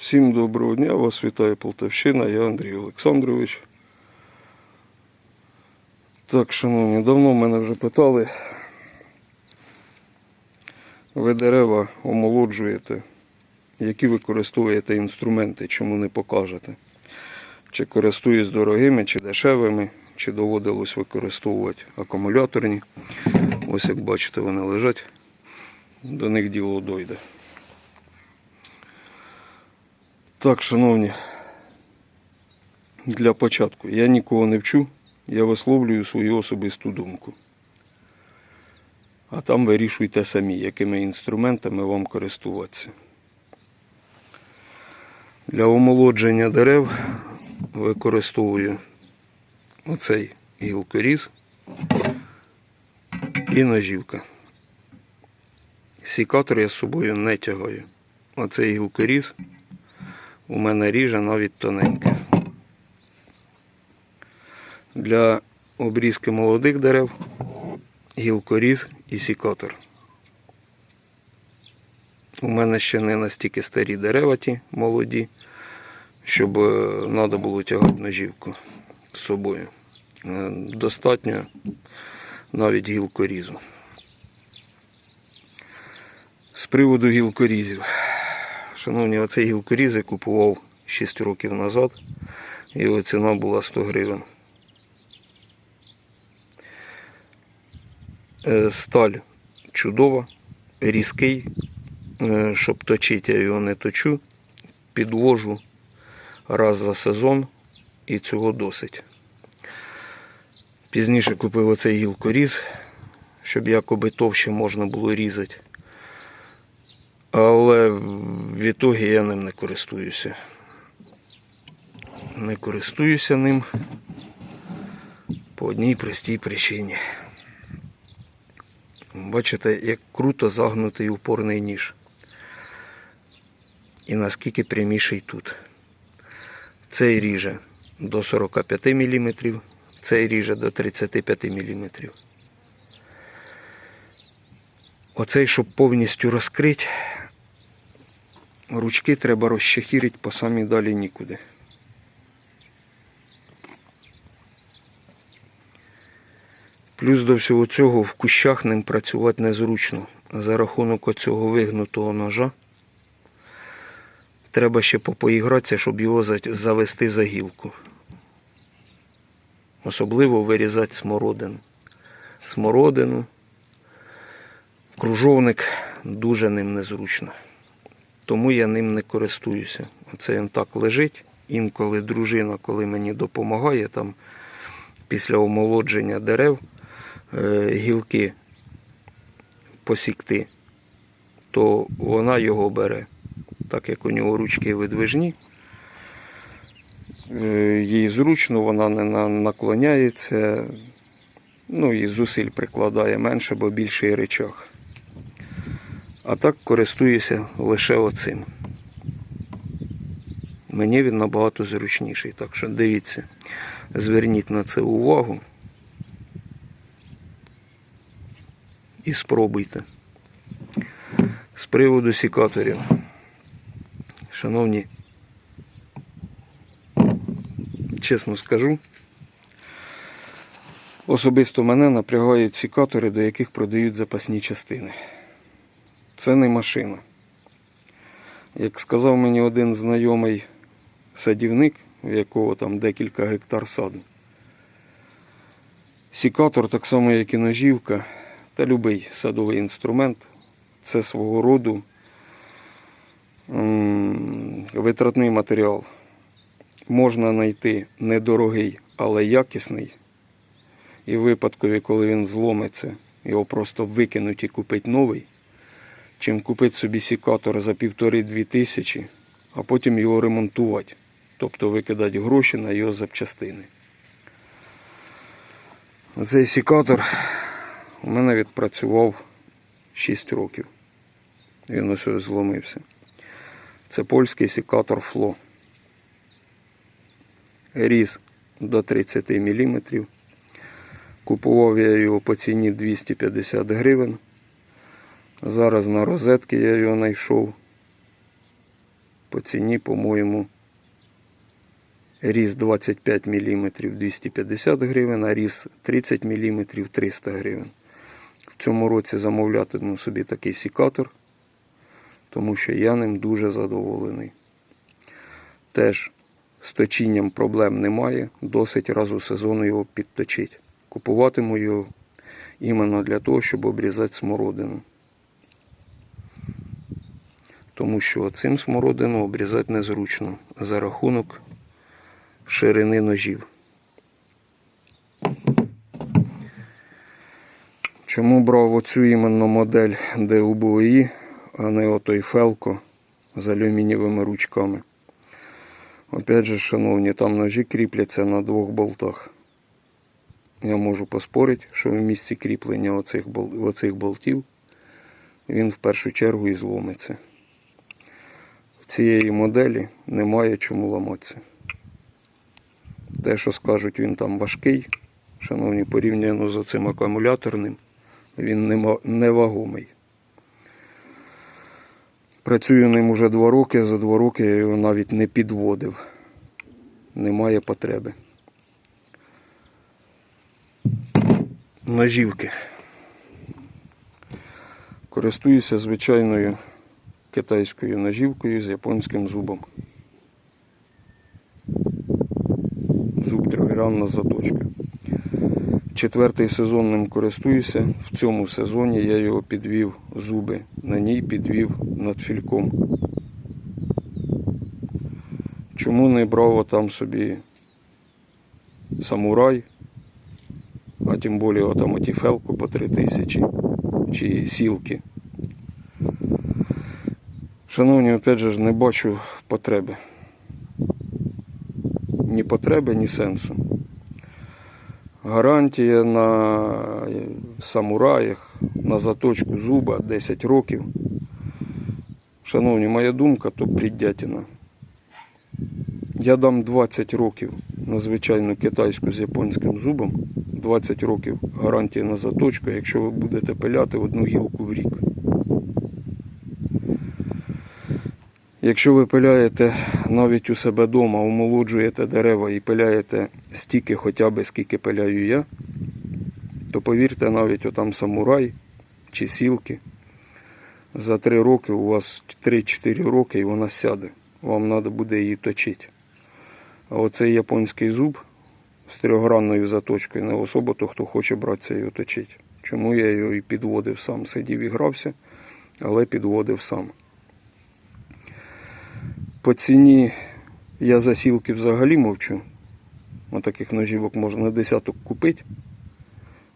Всім доброго дня, вас вітає Полтавщина, я Андрій Олександрович. Так, шановні, давно мене вже питали. Ви дерева омолоджуєте, які використовуєте інструменти, чому не покажете? Чи користуюсь дорогими, чи дешевими, чи доводилось використовувати акумуляторні. Ось як бачите, вони лежать, до них діло дойде. Так, шановні, для початку я нікого не вчу, я висловлюю свою особисту думку. А там вирішуйте самі, якими інструментами вам користуватися. Для омолодження дерев використовую оцей гілкоріз і ножівка. Сікатор я з собою не тягаю. Оцей гілкоріз у мене ріже навіть тоненьке. Для обрізки молодих дерев гілкоріз і сікатор. У мене ще не настільки старі дерева ті молоді, щоб треба було тягати ножівку з собою. Е, Достатньо навіть гілкорізу. З приводу гілкорізів. Шановні, оцей гілкоріз я купував 6 років назад. Його ціна була 100 гривень. Е, Сталь чудова, різкий. Е, Щоб точити, я його не точу. Підвожу раз за сезон і цього досить. Пізніше купив оцей гілкоріз, щоб якоби товще можна було різати. Але в я ним не користуюся. Не користуюся ним по одній простій причині. Бачите, як круто загнутий упорний ніж. І наскільки пряміший тут. Цей ріже до 45 мм, цей ріже до 35 мм. Оцей, щоб повністю розкрити, ручки треба розчехірити по самі далі нікуди. Плюс до всього цього в кущах ним працювати незручно. За рахунок оцього вигнутого ножа треба ще попоігратися, щоб його завести за гілку. Особливо вирізати смородину. Смородину, кружовник дуже ним незручно. Тому я ним не користуюся. Оце він так лежить. Інколи дружина, коли мені допомагає там після омолодження дерев е, гілки посікти, то вона його бере, так як у нього ручки видвижні. Е, Їй зручно, вона не наклоняється, ну і зусиль прикладає менше, бо більший речах. А так користуюся лише оцим. Мені він набагато зручніший. Так що дивіться, зверніть на це увагу і спробуйте. З приводу сікаторів. Шановні, чесно скажу, особисто мене напрягають сікатори, до яких продають запасні частини. Це не машина. Як сказав мені один знайомий садівник, у якого там декілька гектар саду. Сікатор, так само як і ножівка, та будь-який садовий інструмент, це свого роду витратний матеріал. Можна знайти недорогий, але якісний. І в випадкові, коли він зломиться, його просто викинуть і купити новий чим купити собі сікатор за півтори-дві тисячі, а потім його ремонтувати. Тобто викидати гроші на його запчастини. Цей сікатор у мене відпрацював 6 років. Він ось зломився. Це польський сікатор Фло. Різ до 30 мм. Купував я його по ціні 250 гривень. Зараз на розетки я його знайшов по ціні, по-моєму, різ 25 мм 250 гривень, а різ 30 мм 300 гривень. В цьому році замовлятиму собі такий сікатор, тому що я ним дуже задоволений. Теж з точінням проблем немає, досить раз у сезон його підточить. Купуватиму його іменно для того, щоб обрізати смородину. Тому що цим смородину обрізати незручно за рахунок ширини ножів. Чому брав оцю іменно модель ДУБОІ, а не отой Фелко з алюмінієвими ручками? Опять же, шановні, там ножі кріпляться на двох болтах. Я можу поспорити, що в місці кріплення оцих, оцих болтів він в першу чергу і зломиться. Цієї моделі немає чому ламатися. Те, що скажуть, він там важкий, шановні, порівняно з оцим акумуляторним, він невагомий. Працюю ним уже два роки, за два роки я його навіть не підводив. Немає потреби. Ножівки. Користуюся звичайною китайською ножівкою з японським зубом. Зуб трьохгранна заточка. Четвертий сезон ним користуюся. В цьому сезоні я його підвів зуби. На ній підвів над фільком. Чому не брав там собі самурай, а тим більше там оті фелку по 3 тисячі чи сілки. Шановні, опять же, не бачу потреби. Ні потреби, ні сенсу. Гарантія на самураях, на заточку зуба 10 років. Шановні, моя думка то придятина. Я дам 20 років на звичайну китайську з японським зубом. 20 років гарантії на заточку, якщо ви будете пиляти одну гілку в рік. Якщо ви пиляєте навіть у себе вдома, омолоджуєте дерева і пиляєте стільки хоча б скільки пиляю я, то повірте, навіть отам самурай чи сілки, за 3 роки у вас 3-4 роки і вона сяде. Вам треба буде її точити. А оцей японський зуб з трьохгранною заточкою не особо то хто хоче братися і точити. Чому я його і підводив сам. Сидів і грався, але підводив сам. По ціні я за сілки взагалі мовчу. На таких ножівок можна десяток купити.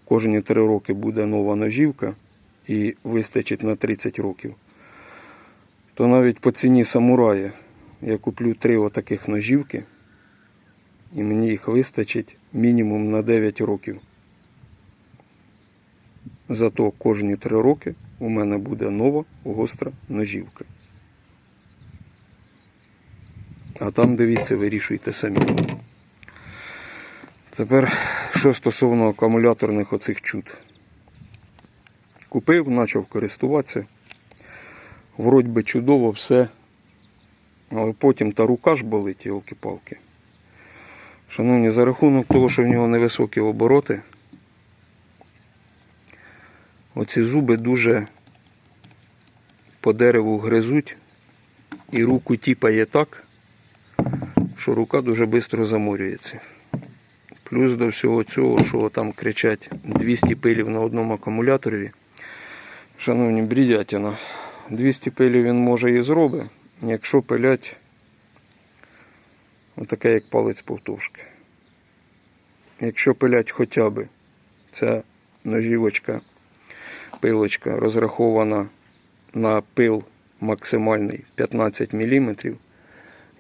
Кожні три роки буде нова ножівка і вистачить на 30 років. То навіть по ціні самурая я куплю три отаких ножівки, і мені їх вистачить мінімум на 9 років. Зато кожні три роки у мене буде нова гостра ножівка. А там дивіться, вирішуйте самі. Тепер, що стосовно акумуляторних оцих чуд. Купив, почав користуватися. Вроді би чудово все. Але потім та рука ж болить, йолки-палки. Шановні, за рахунок того, що в нього невисокі обороти, оці зуби дуже по дереву гризуть і руку тіпає так, що рука дуже швидко заморюється. Плюс до всього цього, що там кричать 200 пилів на одному акумуляторі. Шановні, брідятіна. 200 пилів він може і зробить, якщо пилять отаке як палець повтовшки. Якщо пилять хоча б ця ножівочка, пилочка розрахована на пил максимальний 15 мм,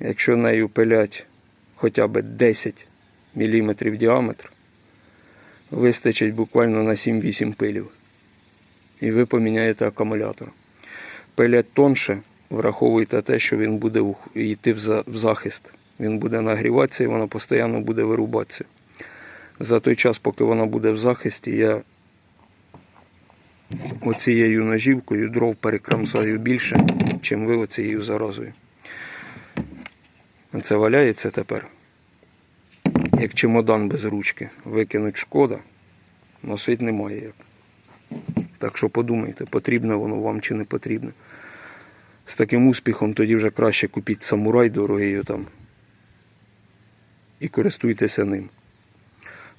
якщо нею пилять хоча б 10 мм діаметр, вистачить буквально на 7-8 пилів. І ви поміняєте акумулятор. Пилять тонше, враховуйте те, що він буде йти в захист. Він буде нагріватися і воно постійно буде вирубатися. За той час, поки вона буде в захисті, я оцією ножівкою дров перекрамсаю більше, чим ви оцією заразою. Це валяється тепер. Як чемодан без ручки. Викинуть шкода, носить немає як. Так що подумайте, потрібне воно вам чи не потрібне. З таким успіхом тоді вже краще купіть самурай дорогий там. І користуйтеся ним.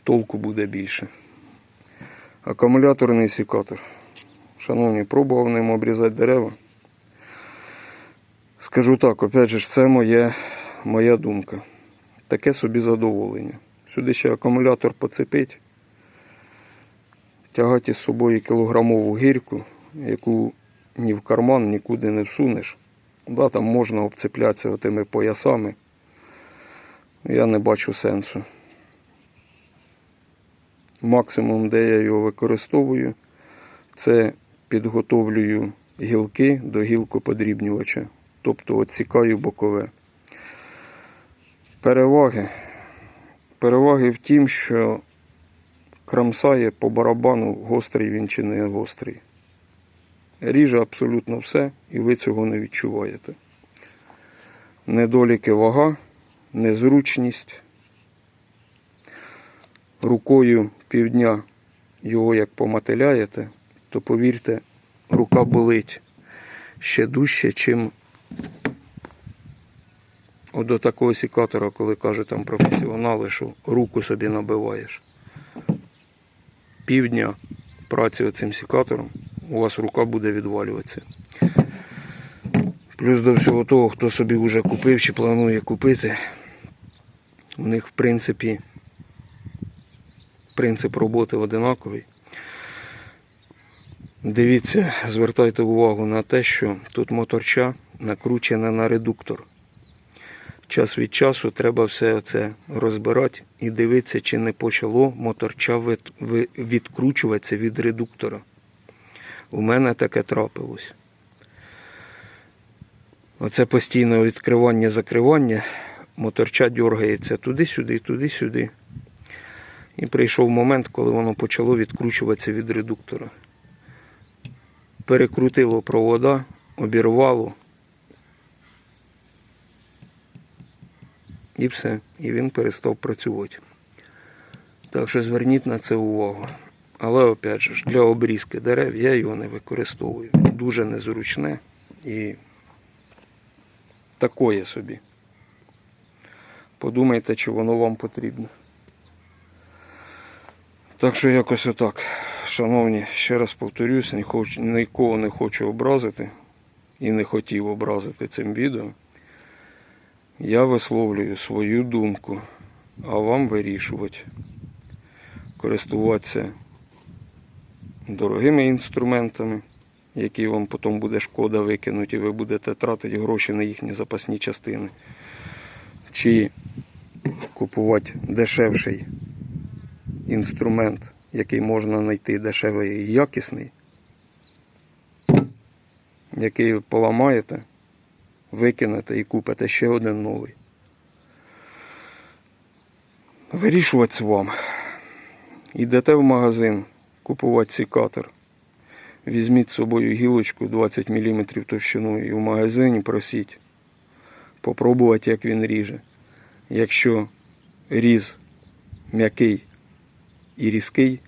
Толку буде більше. Акумуляторний секатор. Шановні, пробував ним обрізати дерева. Скажу так, опять же, це моє, моя думка. Таке собі задоволення. Сюди ще акумулятор поцепить, тягати з собою кілограмову гірку, яку ні в карман нікуди не всунеш. Да, там можна обцеплятися отими поясами. Я не бачу сенсу. Максимум, де я його використовую, це підготовлюю гілки до гілкоподрібнювача. Тобто відсікаю бокове. Переваги. Переваги в тім, що крамсає по барабану, гострий він чи не гострий. Ріже абсолютно все, і ви цього не відчуваєте. Недоліки вага, незручність. Рукою півдня його як помателяєте, то повірте, рука болить ще дужче, чим от до такого сікатора, коли кажуть там професіонали, що руку собі набиваєш. Півдня праці оцим сікатором у вас рука буде відвалюватися. Плюс до всього того, хто собі вже купив чи планує купити, у них в принципі принцип роботи одинаковий. Дивіться, звертайте увагу на те, що тут моторча накручена на редуктор. Час від часу треба все це розбирати і дивитися, чи не почало моторча відкручуватися від редуктора. У мене таке трапилось. Оце постійне відкривання-закривання, моторча дергається туди-сюди, туди-сюди. І прийшов момент, коли воно почало відкручуватися від редуктора. Перекрутило провода, обірвало. І все. І він перестав працювати. Так що зверніть на це увагу. Але опять же, для обрізки дерев я його не використовую. Дуже незручне і такое собі. Подумайте, чи воно вам потрібно. Так що якось отак. Шановні, ще раз хоч- нікого не хочу образити і не хотів образити цим відео. Я висловлюю свою думку, а вам вирішувати. Користуватися дорогими інструментами, які вам потім буде шкода викинути, і ви будете тратити гроші на їхні запасні частини. Чи купувати дешевший інструмент, який можна знайти дешевий і якісний, який ви поламаєте, викинете і купите ще один новий. Вирішувати вам. Йдете в магазин купувати секатор. Візьміть з собою гілочку 20 мм товщиною і в магазині просіть. Попробувати, як він ріже. Якщо різ м'який і різкий,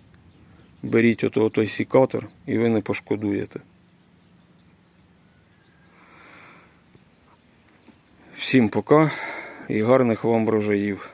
беріть ото той секатор і ви не пошкодуєте. Всім пока і гарних вам врожаїв.